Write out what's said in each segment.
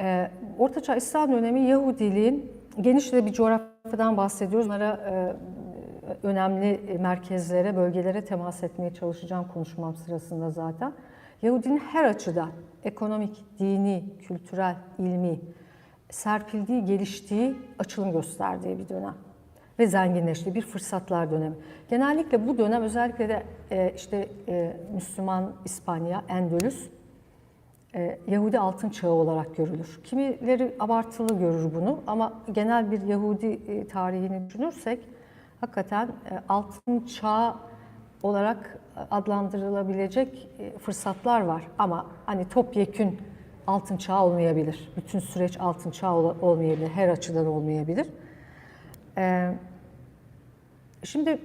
Ee, Ortaçağ İslam dönemi Yahudiliğin geniş bir coğrafyadan bahsediyoruz. Bunlara e, önemli merkezlere, bölgelere temas etmeye çalışacağım konuşmam sırasında zaten. Yahudinin her açıdan ekonomik, dini, kültürel, ilmi serpildiği, geliştiği, açılım gösterdiği bir dönem ve zenginleştiği bir fırsatlar dönemi. Genellikle bu dönem özellikle de e, işte e, Müslüman İspanya, Endülüs e, Yahudi altın çağı olarak görülür. Kimileri abartılı görür bunu ama genel bir Yahudi e, tarihini düşünürsek hakikaten e, altın çağı olarak adlandırılabilecek e, fırsatlar var. Ama hani topyekün altın çağı olmayabilir. Bütün süreç altın çağı ol- olmayabilir. Her açıdan olmayabilir. E, Şimdi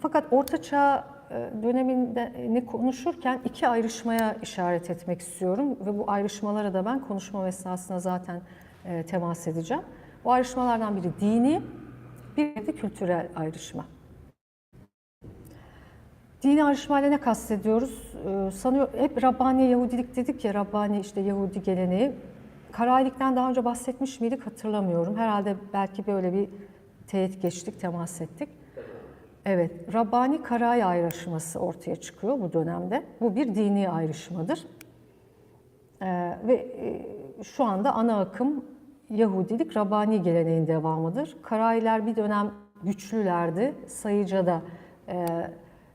fakat Orta Çağ e, döneminde ne konuşurken iki ayrışmaya işaret etmek istiyorum ve bu ayrışmalara da ben konuşma esnasında zaten e, temas edeceğim. Bu ayrışmalardan biri dini, bir de kültürel ayrışma. Dini ayrışmayla ne kastediyoruz? Ee, sanıyor hep Rabbani Yahudilik dedik ya, Rabbani işte Yahudi geleneği. Karayilikten daha önce bahsetmiş miydik hatırlamıyorum. Herhalde belki böyle bir teyit geçtik, temas ettik. Evet, Rabbani Karayi ayrışması ortaya çıkıyor bu dönemde. Bu bir dini ayrışmadır. Ee, ve e, şu anda ana akım Yahudilik Rabbani geleneğin devamıdır. Karayiler bir dönem güçlülerdi. Sayıca da e,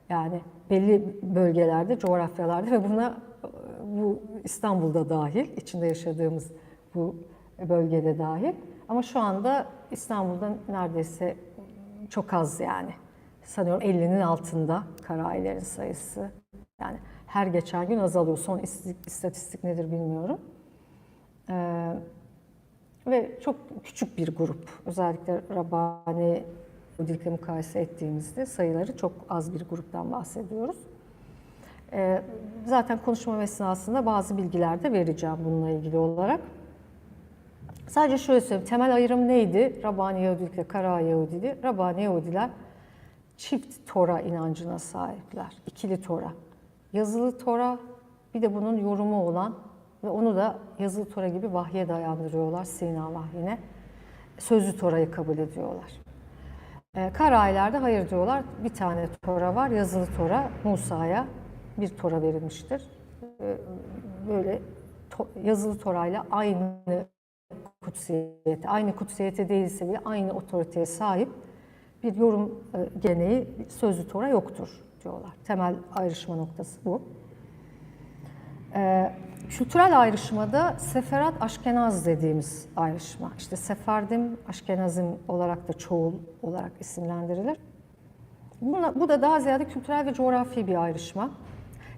yani belli bölgelerde, coğrafyalarda ve buna bu İstanbul'da dahil, içinde yaşadığımız bu bölgede dahil. Ama şu anda İstanbul'da neredeyse çok az yani. Sanıyorum 50'nin altında karayilerin sayısı. Yani her geçen gün azalıyor. Son istatistik nedir bilmiyorum. Ee, ve çok küçük bir grup. Özellikle Rabbani Yahudilikle mukayese ettiğimizde sayıları çok az bir gruptan bahsediyoruz. Ee, zaten konuşma esnasında bazı bilgiler de vereceğim bununla ilgili olarak. Sadece şöyle söyleyeyim, temel ayrım neydi? Rabbani Yahudilikle Kara Yahudiliği. Rabbani Yahudiler çift Tora inancına sahipler. İkili Tora. Yazılı Tora bir de bunun yorumu olan ve onu da yazılı Tora gibi vahye dayandırıyorlar, Sina vahyine. Sözlü Tora'yı kabul ediyorlar. E, Karayilerde hayır diyorlar. Bir tane Tora var, yazılı Tora. Musa'ya bir Tora verilmiştir. E, böyle to, yazılı Tora'yla aynı kutsiyete, aynı kutsiyete değilse bile aynı otoriteye sahip bir yorum e, geleneği sözlü Tora yoktur diyorlar. Temel ayrışma noktası bu. E, kültürel ayrışmada Seferat Aşkenaz dediğimiz ayrışma. İşte Sefardim, Aşkenazim olarak da çoğul olarak isimlendirilir. Buna, bu da daha ziyade kültürel ve coğrafi bir ayrışma.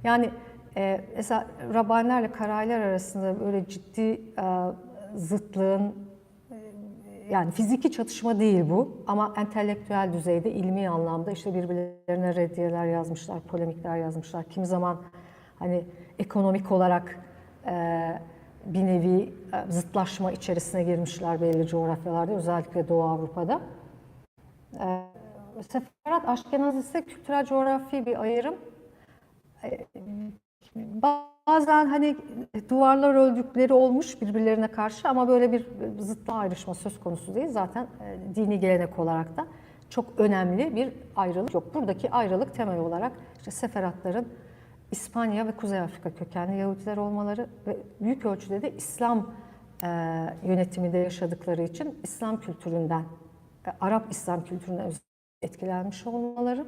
Yani e, mesela Rabbanilerle Karayiler arasında böyle ciddi e, zıtlığın yani fiziki çatışma değil bu ama entelektüel düzeyde, ilmi anlamda işte birbirlerine reddiyeler yazmışlar, polemikler yazmışlar. Kimi zaman hani ekonomik olarak e, bir nevi e, zıtlaşma içerisine girmişler belli coğrafyalarda, özellikle Doğu Avrupa'da. E, Seferat Aşkenaz ise kültürel coğrafi bir ayrım. E, bazen hani duvarlar öldükleri olmuş birbirlerine karşı ama böyle bir zıtlı ayrışma söz konusu değil. Zaten e, dini gelenek olarak da çok önemli bir ayrılık yok. Buradaki ayrılık temel olarak işte Seferatların İspanya ve Kuzey Afrika kökenli Yahudiler olmaları ve büyük ölçüde de İslam e, yönetiminde yaşadıkları için İslam kültüründen, e, Arap İslam kültüründen etkilenmiş olmaları.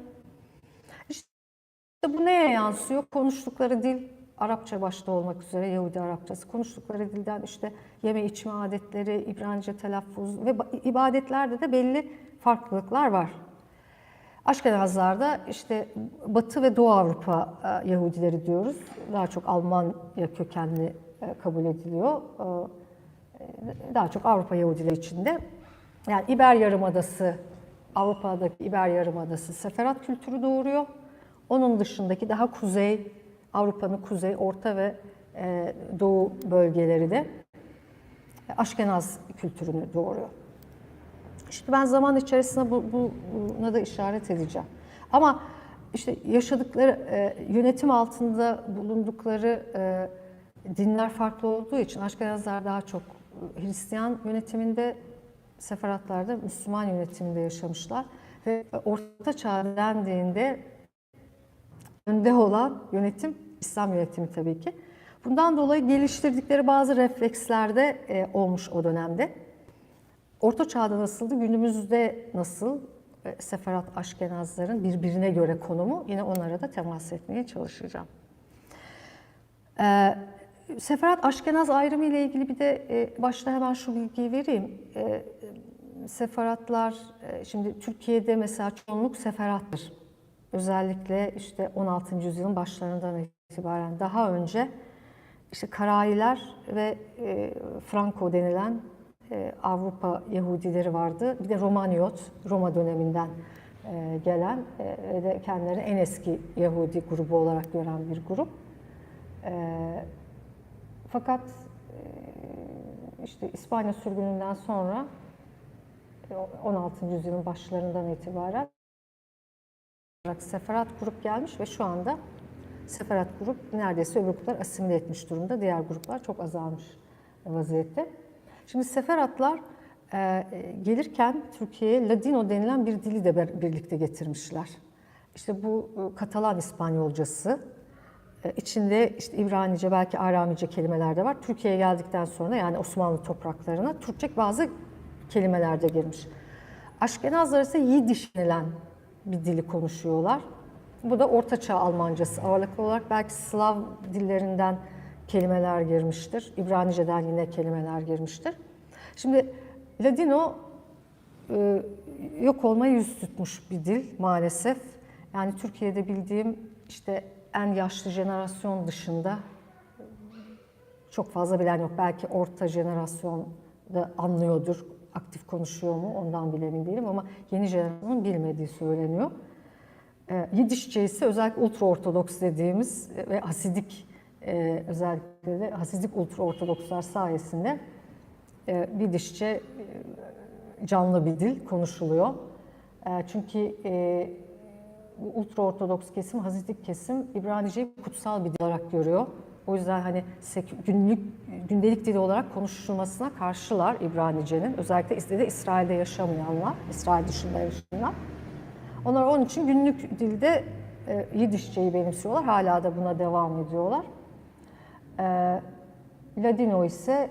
İşte bu neye yansıyor? Konuştukları dil Arapça başta olmak üzere Yahudi Arapçası konuştukları dilden işte yeme içme adetleri, İbranice telaffuz ve ibadetlerde de belli farklılıklar var. Aşkenazlarda işte Batı ve Doğu Avrupa Yahudileri diyoruz. Daha çok Almanya kökenli kabul ediliyor. Daha çok Avrupa Yahudileri içinde. Yani İber Yarımadası, Avrupa'daki İber Yarımadası Seferat kültürü doğuruyor. Onun dışındaki daha kuzey, Avrupa'nın kuzey, orta ve doğu bölgeleri de Aşkenaz kültürünü doğuruyor. İşte ben zaman içerisinde bu, buna da işaret edeceğim. Ama işte yaşadıkları, yönetim altında bulundukları dinler farklı olduğu için Aşkenazlar daha çok Hristiyan yönetiminde, Seferatlar da Müslüman yönetiminde yaşamışlar. Ve Orta Çağ dendiğinde önde olan yönetim İslam yönetimi tabii ki. Bundan dolayı geliştirdikleri bazı refleksler de e, olmuş o dönemde. Orta Çağ'da nasıldı, günümüzde nasıl? E, Seferat Aşkenazların birbirine göre konumu yine onlara da temas etmeye çalışacağım. E, Seferat Aşkenaz ayrımı ile ilgili bir de e, başta hemen şu bilgiyi vereyim. E, Seferatlar, e, şimdi Türkiye'de mesela çoğunluk Seferattır. Özellikle işte 16. yüzyılın başlarından itibaren daha önce işte Karayiler ve e, Franco denilen e, Avrupa Yahudileri vardı. Bir de Romaniot, Roma döneminden e, gelen e, ve de kendilerini en eski Yahudi grubu olarak gören bir grup. E, fakat e, işte İspanya sürgününden sonra e, 16. yüzyılın başlarından itibaren olarak Seferat grup gelmiş ve şu anda Seferat grup neredeyse öbür gruplar asimile etmiş durumda. Diğer gruplar çok azalmış vaziyette. Şimdi Seferatlar e, gelirken Türkiye'ye Ladino denilen bir dili de birlikte getirmişler. İşte bu e, Katalan İspanyolcası, e, içinde işte İbranice belki Aramice kelimeler de var. Türkiye'ye geldikten sonra yani Osmanlı topraklarına Türkçe bazı kelimeler de girmiş. Aşkenazlar ise Yidiş denilen bir dili konuşuyorlar. Bu da Ortaçağ Almancası. Ağırlıklı olarak belki Slav dillerinden kelimeler girmiştir. İbranice'den yine kelimeler girmiştir. Şimdi Ladino e, yok olmaya yüz tutmuş bir dil maalesef. Yani Türkiye'de bildiğim işte en yaşlı jenerasyon dışında çok fazla bilen yok. Belki orta jenerasyon da anlıyordur, aktif konuşuyor mu ondan bile emin değilim ama yeni jenerasyonun bilmediği söyleniyor. E, Yidişçe ise özellikle ultra ortodoks dediğimiz ve Hasidik e, özellikle de Hasidik ultra ortodokslar sayesinde e, Yidişçe e, canlı bir dil konuşuluyor. E, çünkü e, ultra ortodoks kesim, Hasidik kesim İbranice'yi kutsal bir dil olarak görüyor. O yüzden hani günlük gündelik dili olarak konuşulmasına karşılar İbranice'nin. Özellikle de İsrail'de yaşamayanlar, İsrail dışında yaşayanlar. Onlar onun için günlük dilde e, Yidişçeyi benimsiyorlar. Hala da buna devam ediyorlar. E, Ladino ise e,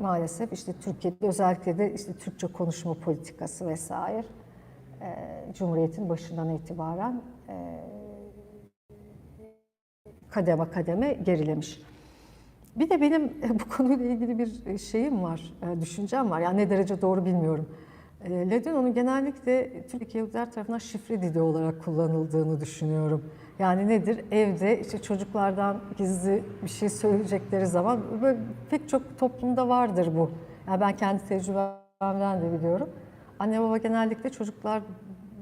maalesef işte Türkiye'de özellikle de işte Türkçe konuşma politikası vesaire e, Cumhuriyet'in başından itibaren e, kademe kademe gerilemiş. Bir de benim bu konuyla ilgili bir şeyim var, e, düşüncem var. Yani ne derece doğru bilmiyorum. E, Ladino'nun genellikle Türk Yahudiler tarafından şifre dili olarak kullanıldığını düşünüyorum. Yani nedir? Evde işte çocuklardan gizli bir şey söyleyecekleri zaman böyle pek çok toplumda vardır bu. Yani ben kendi tecrübemden de biliyorum. Anne baba genellikle çocuklar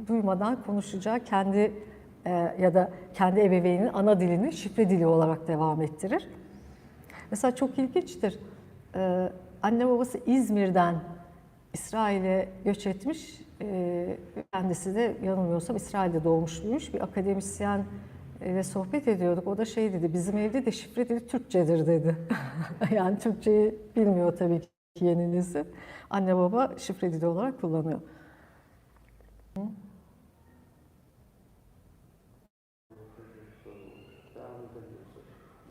duymadan konuşacağı kendi e, ya da kendi ebeveyninin ana dilini şifre dili olarak devam ettirir. Mesela çok ilginçtir. Ee, anne babası İzmir'den İsrail'e göç etmiş. Ee, kendisi de yanılmıyorsam İsrail'de doğmuş büyümüş bir akademisyen ile sohbet ediyorduk. O da şey dedi, bizim evde de şifre dili Türkçedir dedi. yani Türkçeyi bilmiyor tabii ki yeni nesil. Anne baba şifre dili olarak kullanıyor.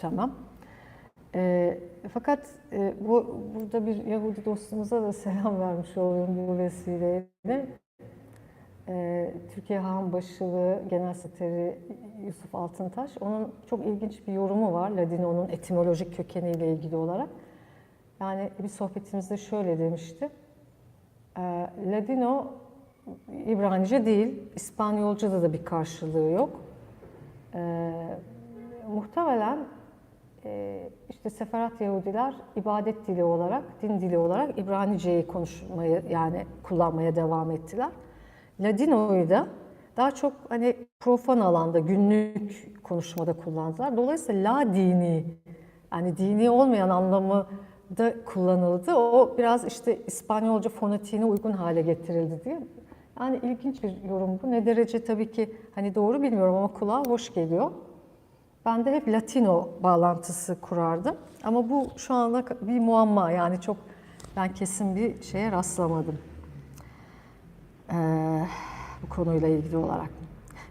Tamam. E, fakat e, bu burada bir Yahudi dostumuza da selam vermiş oluyorum bu vesileyle. E, Türkiye Han Başılığı Genel Sekreteri Yusuf Altıntaş, onun çok ilginç bir yorumu var Ladino'nun etimolojik kökeniyle ilgili olarak. Yani bir sohbetimizde şöyle demişti. E, Ladino İbranice değil, İspanyolca'da da bir karşılığı yok. E, muhtemelen işte Seferat Yahudiler ibadet dili olarak, din dili olarak İbranice'yi konuşmaya yani kullanmaya devam ettiler. Ladino'yu da daha çok hani profan alanda, günlük konuşmada kullandılar. Dolayısıyla la dini, yani dini olmayan anlamı da kullanıldı. O biraz işte İspanyolca fonetiğine uygun hale getirildi diye. Yani ilginç bir yorum bu. Ne derece tabii ki hani doğru bilmiyorum ama kulağa hoş geliyor. Ben de hep Latino bağlantısı kurardım. Ama bu şu anda bir muamma yani çok ben kesin bir şeye rastlamadım. Ee, bu konuyla ilgili olarak.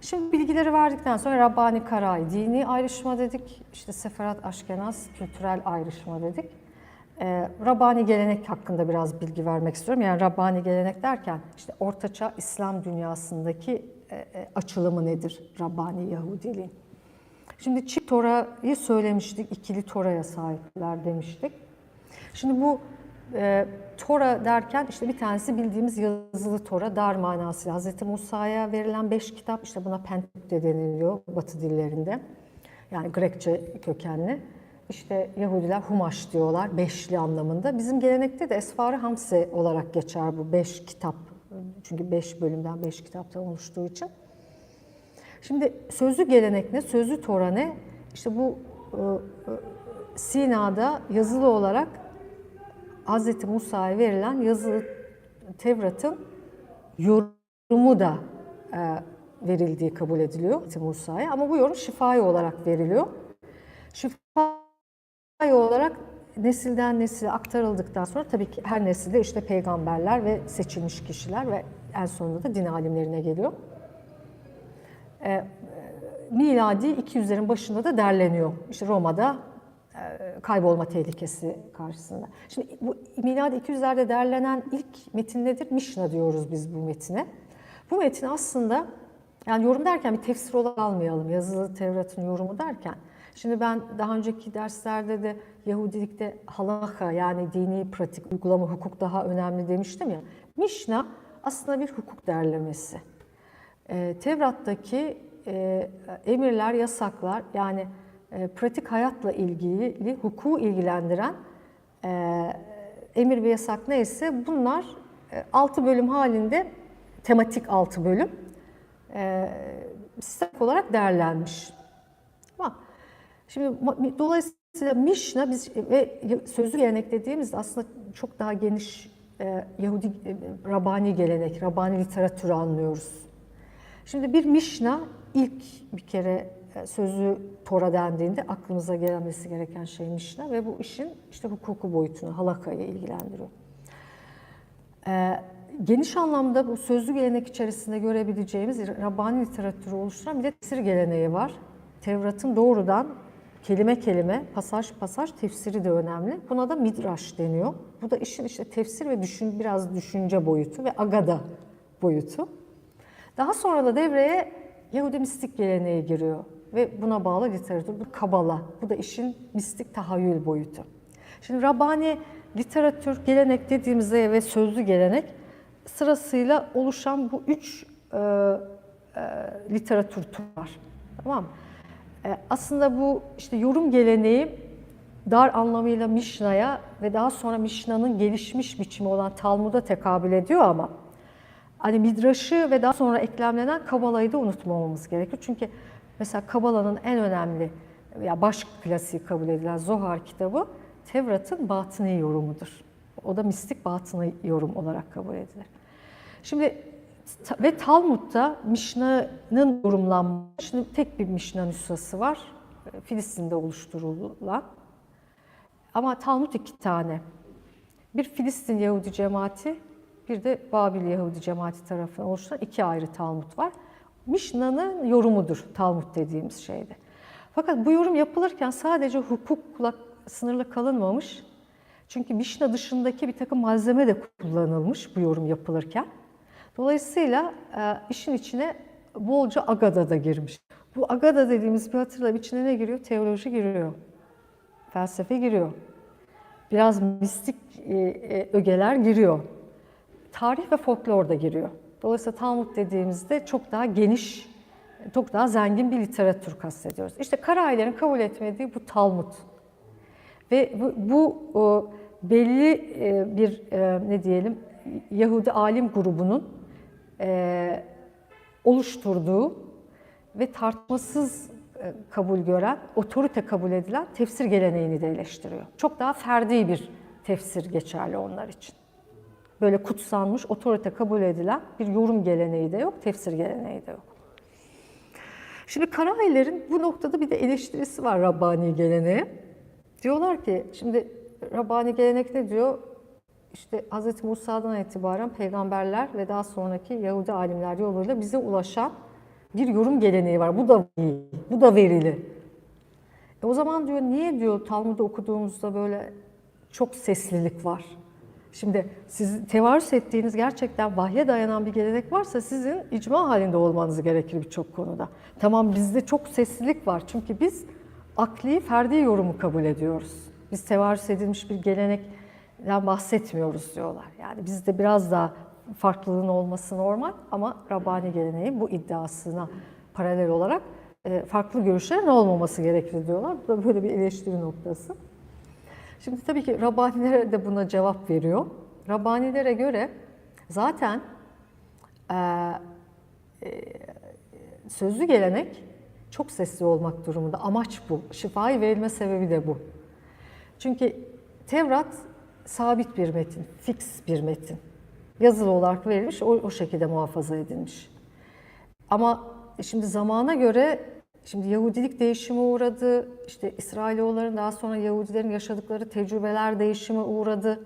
Şimdi bilgileri verdikten sonra Rabbani Karay, dini ayrışma dedik. İşte Seferat Aşkenaz, kültürel ayrışma dedik. Ee, Rabbani gelenek hakkında biraz bilgi vermek istiyorum. Yani Rabbani gelenek derken işte Ortaçağ İslam dünyasındaki e, e, açılımı nedir Rabbani Yahudiliğin? Şimdi çift Tora'yı söylemiştik, ikili Tora'ya sahipler demiştik. Şimdi bu e, Tora derken işte bir tanesi bildiğimiz yazılı Tora, dar manası. Hz. Musa'ya verilen beş kitap, işte buna Pentateuch de deniliyor Batı dillerinde. Yani Grekçe kökenli. İşte Yahudiler Humaş diyorlar, beşli anlamında. Bizim gelenekte de Esfar-ı Hamse olarak geçer bu beş kitap. Çünkü beş bölümden, beş kitaptan oluştuğu için. Şimdi sözlü gelenek ne, sözlü Tora ne? İşte bu e, e, Sina'da yazılı olarak Hz. Musa'ya verilen yazılı Tevrat'ın yorumu da e, verildiği kabul ediliyor Hz. Musa'ya. Ama bu yorum şifai olarak veriliyor. Şifai olarak nesilden nesile aktarıldıktan sonra tabii ki her nesilde işte peygamberler ve seçilmiş kişiler ve en sonunda da din alimlerine geliyor. E, miladi 200'lerin başında da derleniyor. İşte Roma'da e, kaybolma tehlikesi karşısında. Şimdi bu miladi 200'lerde derlenen ilk metin nedir? Mişna diyoruz biz bu metine. Bu metin aslında yani yorum derken bir tefsir olarak almayalım. Yazılı Tevrat'ın yorumu derken. Şimdi ben daha önceki derslerde de Yahudilikte halaka yani dini pratik, uygulama, hukuk daha önemli demiştim ya. Mişna aslında bir hukuk derlemesi. E, Tevrat'taki e, emirler, yasaklar yani e, pratik hayatla ilgili hukuku ilgilendiren e, emir ve yasak neyse bunlar e, 6 bölüm halinde tematik 6 bölüm e, sistematik olarak değerlenmiş. Şimdi dolayısıyla Mişna biz ve sözlü gelenek dediğimizde aslında çok daha geniş Yahudi Rabani gelenek, Rabani literatürü anlıyoruz. Şimdi bir Mişna ilk bir kere e, sözü Tora dendiğinde aklımıza gelmesi gereken şey Mişna ve bu işin işte hukuku boyutunu, halakayı ilgilendiriyor. Ee, geniş anlamda bu sözlü gelenek içerisinde görebileceğimiz Rabbani literatürü oluşturan bir de tefsir geleneği var. Tevrat'ın doğrudan kelime kelime, pasaj pasaj tefsiri de önemli. Buna da midraş deniyor. Bu da işin işte tefsir ve düşün, biraz düşünce boyutu ve agada boyutu. Daha sonra da devreye Yahudi mistik geleneği giriyor ve buna bağlı literatür. Bu kabala. Bu da işin mistik tahayyül boyutu. Şimdi Rabbani literatür, gelenek dediğimizde ve sözlü gelenek sırasıyla oluşan bu üç e, e, literatür türü var. Tamam? E, aslında bu işte yorum geleneği dar anlamıyla Mişna'ya ve daha sonra Mişna'nın gelişmiş biçimi olan Talmud'a tekabül ediyor ama hani Midraş'ı ve daha sonra eklemlenen Kabala'yı da unutmamamız gerekiyor. Çünkü mesela Kabala'nın en önemli ya baş klasiği kabul edilen Zohar kitabı Tevrat'ın batıni yorumudur. O da mistik batıni yorum olarak kabul edilir. Şimdi ve Talmud'da Mişna'nın yorumlanması, şimdi tek bir Mişna nüshası var. Filistin'de oluşturulan. Ama Talmud iki tane. Bir Filistin Yahudi cemaati, bir de Babil Yahudi cemaati tarafından oluşturan iki ayrı Talmud var. Mişna'nın yorumudur Talmud dediğimiz şeyde. Fakat bu yorum yapılırken sadece hukukla sınırlı kalınmamış. Çünkü Mişna dışındaki bir takım malzeme de kullanılmış bu yorum yapılırken. Dolayısıyla e, işin içine bolca Agada da girmiş. Bu Agada dediğimiz bir hatırla içine ne giriyor? Teoloji giriyor. Felsefe giriyor. Biraz mistik e, e, ögeler giriyor. Tarih ve folklor da giriyor. Dolayısıyla Talmud dediğimizde çok daha geniş, çok daha zengin bir literatür kastediyoruz. İşte Karayelerin kabul etmediği bu Talmud. Ve bu, bu belli bir ne diyelim Yahudi alim grubunun oluşturduğu ve tartmasız kabul gören, otorite kabul edilen tefsir geleneğini de eleştiriyor. Çok daha ferdi bir tefsir geçerli onlar için böyle kutsanmış, otorite kabul edilen bir yorum geleneği de yok, tefsir geleneği de yok. Şimdi Karayilerin bu noktada bir de eleştirisi var Rabbani geleneğe. Diyorlar ki şimdi Rabbani gelenek ne diyor? İşte Hz. Musa'dan itibaren peygamberler ve daha sonraki Yahudi alimler yoluyla bize ulaşan bir yorum geleneği var. Bu da bu da verili. E o zaman diyor niye diyor Talmud'u okuduğumuzda böyle çok seslilik var. Şimdi siz tevarüs ettiğiniz gerçekten vahye dayanan bir gelenek varsa sizin icma halinde olmanız gerekir birçok konuda. Tamam bizde çok seslilik var çünkü biz akli ferdi yorumu kabul ediyoruz. Biz tevarüs edilmiş bir gelenekten bahsetmiyoruz diyorlar. Yani bizde biraz daha farklılığın olması normal ama Rabbani geleneği bu iddiasına paralel olarak e, farklı görüşlerin olmaması gerekir diyorlar. Bu da böyle bir eleştiri noktası. Şimdi tabii ki Rabbanilere de buna cevap veriyor. Rabbanilere göre zaten e, e, sözlü gelenek çok sesli olmak durumunda. Amaç bu. Şifayı verilme sebebi de bu. Çünkü Tevrat sabit bir metin, fix bir metin. Yazılı olarak verilmiş, o, o şekilde muhafaza edilmiş. Ama şimdi zamana göre Şimdi Yahudilik değişime uğradı. İşte İsrailoğulların daha sonra Yahudilerin yaşadıkları tecrübeler değişime uğradı.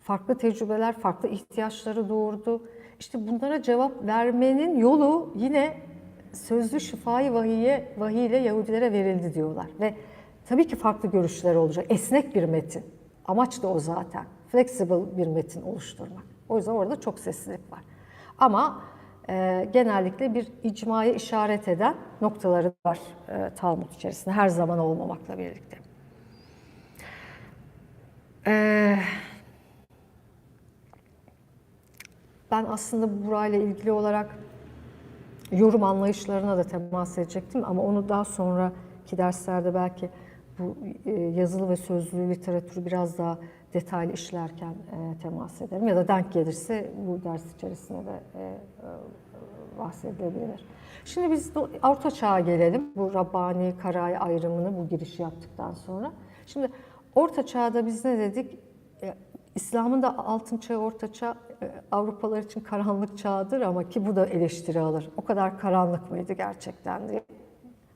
Farklı tecrübeler, farklı ihtiyaçları doğurdu. İşte bunlara cevap vermenin yolu yine sözlü şifayı vahiye, vahiy ile Yahudilere verildi diyorlar. Ve tabii ki farklı görüşler olacak. Esnek bir metin. Amaç da o zaten. Flexible bir metin oluşturmak. O yüzden orada çok seslilik var. Ama e, genellikle bir icmaya işaret eden noktaları var e, Talmud içerisinde her zaman olmamakla birlikte. E, ben aslında burayla ilgili olarak yorum anlayışlarına da temas edecektim ama onu daha sonraki derslerde belki bu e, yazılı ve sözlü literatürü biraz daha detaylı işlerken e, temas ederim ya da denk gelirse bu ders içerisinde de e, e, bahsedilebilir. Şimdi biz Orta Çağ'a gelelim. Bu Rabbani, Karay ayrımını bu girişi yaptıktan sonra. Şimdi Orta Çağ'da biz ne dedik? E, İslam'ın da altın çağı, orta çağ e, Avrupalılar için karanlık çağdır ama ki bu da eleştiri alır. O kadar karanlık mıydı gerçekten diye.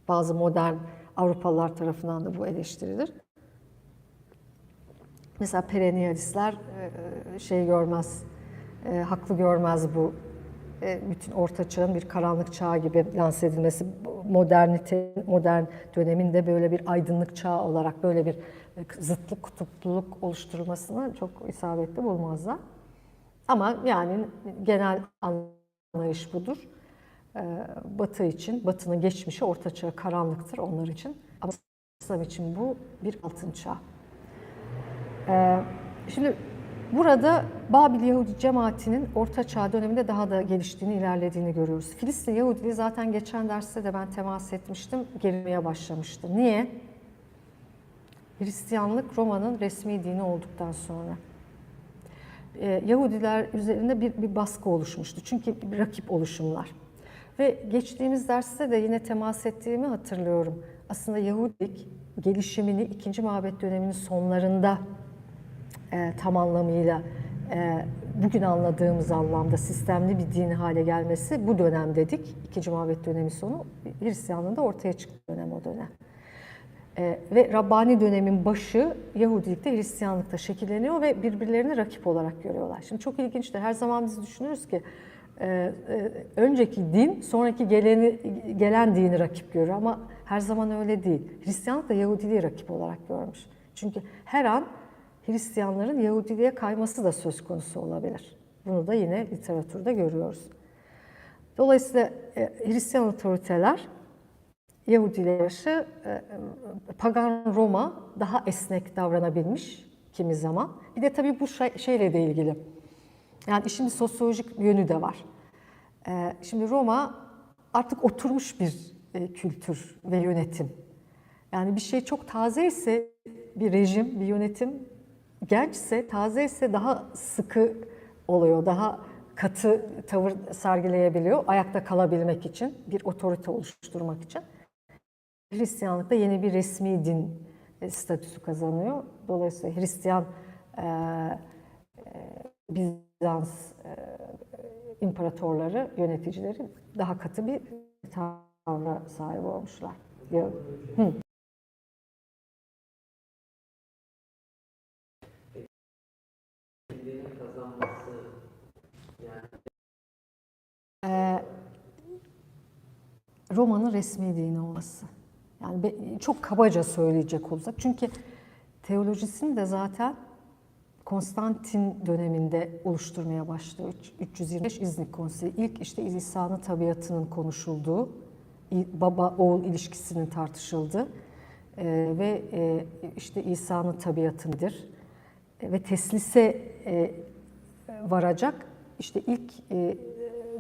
Bazı modern Avrupalılar tarafından da bu eleştirilir. Mesela perennialistler e, şey görmez, e, haklı görmez bu e, bütün orta çağın bir karanlık çağı gibi lanse edilmesi, modernite, modern döneminde böyle bir aydınlık çağ olarak böyle bir zıtlık, kutupluluk oluşturulmasını çok isabetli bulmazlar. Ama yani genel anlayış budur. Batı için, Batı'nın geçmişi orta çağ karanlıktır onlar için. Ama İslam için bu bir altın çağ. Şimdi burada Babil Yahudi cemaatinin Orta Çağ döneminde daha da geliştiğini, ilerlediğini görüyoruz. Filistin Yahudiliği zaten geçen derste de ben temas etmiştim, gerilmeye başlamıştı. Niye? Hristiyanlık Roma'nın resmi dini olduktan sonra. Yahudiler üzerinde bir, bir baskı oluşmuştu. Çünkü bir rakip oluşumlar. Ve geçtiğimiz derste de yine temas ettiğimi hatırlıyorum. Aslında Yahudilik gelişimini ikinci mabet döneminin sonlarında e, tam anlamıyla e, bugün anladığımız anlamda sistemli bir din hale gelmesi bu dönem dedik. İkinci Mabet dönemi sonu Hristiyanlığın ortaya çıktı dönem o dönem. E, ve Rabbani dönemin başı Yahudilikte, Hristiyanlıkta şekilleniyor ve birbirlerini rakip olarak görüyorlar. Şimdi çok ilginçtir. Her zaman biz düşünürüz ki e, e, önceki din sonraki geleni, gelen dini rakip görüyor ama her zaman öyle değil. Hristiyanlık da Yahudiliği rakip olarak görmüş. Çünkü her an Hristiyanların Yahudiliğe kayması da söz konusu olabilir. Bunu da yine literatürde görüyoruz. Dolayısıyla e, Hristiyan otoriteler Yahudiliğe karşı e, pagan Roma daha esnek davranabilmiş kimi zaman. Bir de tabii bu şey, şeyle de ilgili. Yani işin sosyolojik yönü de var. E, şimdi Roma artık oturmuş bir kültür ve yönetim. Yani bir şey çok taze ise bir rejim, bir yönetim gençse, taze ise daha sıkı oluyor, daha katı tavır sergileyebiliyor ayakta kalabilmek için, bir otorite oluşturmak için. Hristiyanlıkta yeni bir resmi din e, statüsü kazanıyor. Dolayısıyla Hristiyan e, e, Bizans e, imparatorları, yöneticileri daha katı bir tavra sahip olmuşlar. Hı. Ee, Roma'nın resmi dini olması. Yani çok kabaca söyleyecek olursak. Çünkü teolojisini de zaten Konstantin döneminde oluşturmaya başlıyor. Üç- 325 İznik Konseyi. İlk işte İsa'nın tabiatının konuşulduğu, baba-oğul ilişkisinin tartışıldığı e, ve e, işte İsa'nın tabiatı nedir? E, ve teslise e, varacak işte ilk e,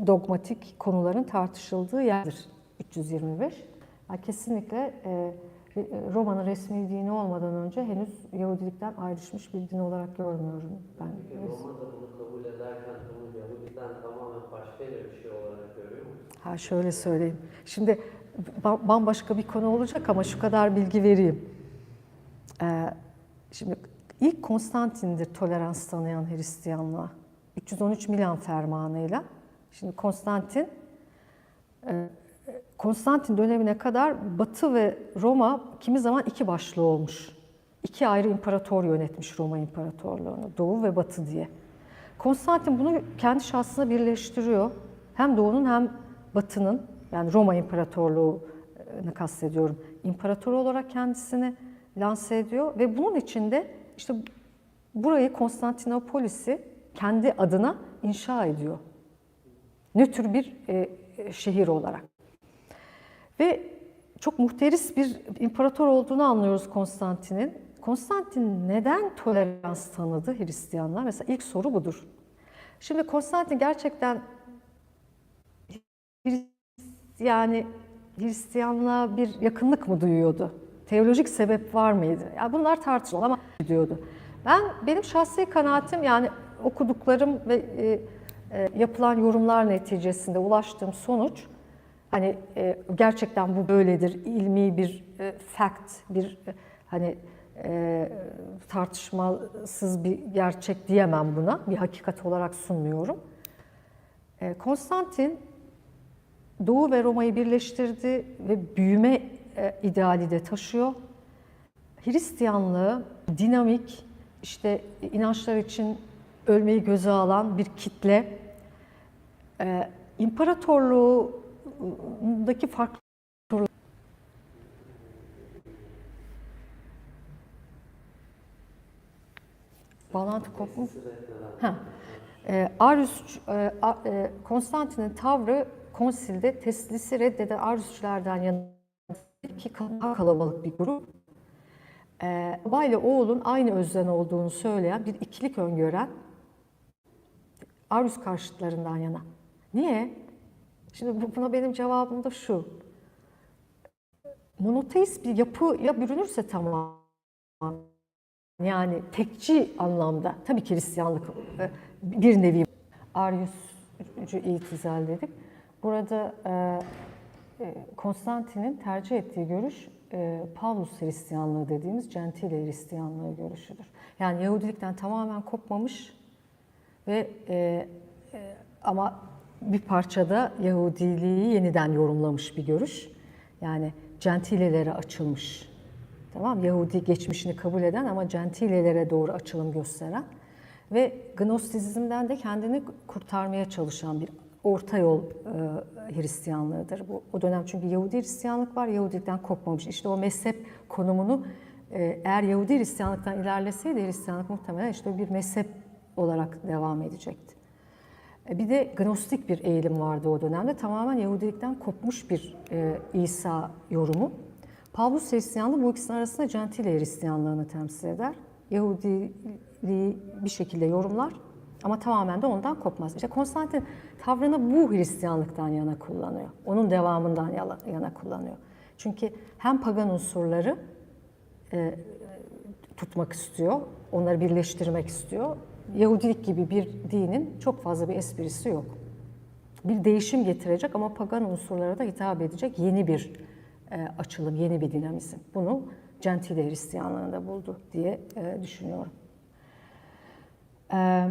dogmatik konuların tartışıldığı yerdir 325. Yani kesinlikle e, Roma'nın resmi dini olmadan önce henüz Yahudilikten ayrışmış bir din olarak görmüyorum ben. Peki Roma da bunu kabul ederken bunu Yahudiden tamamen başka bir şey olarak görüyor mu? Ha şöyle söyleyeyim. Şimdi ba- bambaşka bir konu olacak ama şu kadar bilgi vereyim. Ee, şimdi ilk Konstantin'dir tolerans tanıyan Hristiyanlığa. 313 Milan fermanıyla. Şimdi Konstantin e, Konstantin dönemine kadar Batı ve Roma kimi zaman iki başlı olmuş. İki ayrı imparator yönetmiş Roma İmparatorluğunu, Doğu ve Batı diye. Konstantin bunu kendi şahsına birleştiriyor. Hem Doğu'nun hem Batı'nın, yani Roma İmparatorluğu'nu kastediyorum, imparator olarak kendisini lanse ediyor ve bunun içinde işte burayı Konstantinopolis'i kendi adına inşa ediyor. Nötr bir e, şehir olarak. Ve çok muhteris bir imparator olduğunu anlıyoruz Konstantin'in. Konstantin neden tolerans tanıdı Hristiyanlar? Mesela ilk soru budur. Şimdi Konstantin gerçekten yani Hristiyanlığa bir yakınlık mı duyuyordu? Teolojik sebep var mıydı? Ya bunlar tartışılır ama diyordu. Ben benim şahsi kanaatim yani okuduklarım ve e, e, yapılan yorumlar neticesinde ulaştığım sonuç hani e, gerçekten bu böyledir ilmi bir e, fact bir e, hani e, tartışmasız bir gerçek diyemem buna bir hakikat olarak sunmuyorum. E, Konstantin Doğu ve Roma'yı birleştirdi ve büyüme e, ideali de taşıyor. Hristiyanlığı dinamik, işte inançlar için ölmeyi göze alan bir kitle, e, imparatorluğundaki farklı Bağlantı kopmuş. Ha. E, Arius, e, e, Konstantin'in tavrı konsilde teslisi reddeden Ariusçulardan yana ki daha kalabalık bir grup. E, baba ile oğulun aynı özden olduğunu söyleyen bir ikilik öngören Arius karşıtlarından yana. Niye? Şimdi bu- buna benim cevabım da şu. Monoteist bir yapıya bürünürse tamam yani tekçi anlamda tabii ki Hristiyanlık e, bir nevi Arius'cu itizal dedik. Burada e, e, Konstantin'in tercih ettiği görüş Pavlus Hristiyanlığı dediğimiz Gentile Hristiyanlığı görüşüdür. Yani Yahudilikten tamamen kopmamış ve e, e, ama bir parçada Yahudiliği yeniden yorumlamış bir görüş. Yani Gentilelere açılmış Tamam Yahudi geçmişini kabul eden ama centilelere doğru açılım gösteren ve Gnostizmden de kendini kurtarmaya çalışan bir orta yol e, Hristiyanlığıdır. Bu o dönem çünkü Yahudi Hristiyanlık var, Yahudilikten kopmamış. İşte o mezhep konumunu e, eğer Yahudi Hristiyanlıktan ilerleseydi Hristiyanlık muhtemelen işte bir mezhep olarak devam edecekti. E, Bir de gnostik bir eğilim vardı o dönemde. Tamamen Yahudilikten kopmuş bir e, İsa yorumu. Pavlus Hristiyanlığı bu ikisinin arasında Gentile Hristiyanlığını temsil eder. Yahudiliği bir şekilde yorumlar ama tamamen de ondan kopmaz. İşte Konstantin tavrını bu Hristiyanlıktan yana kullanıyor. Onun devamından yana, kullanıyor. Çünkü hem pagan unsurları e, tutmak istiyor, onları birleştirmek istiyor. Yahudilik gibi bir dinin çok fazla bir esprisi yok. Bir değişim getirecek ama pagan unsurlara da hitap edecek yeni bir e, açılım, yeni bir dinamizm. Bunu Gentile Hristiyanlığında buldu diye e, düşünüyorum. E,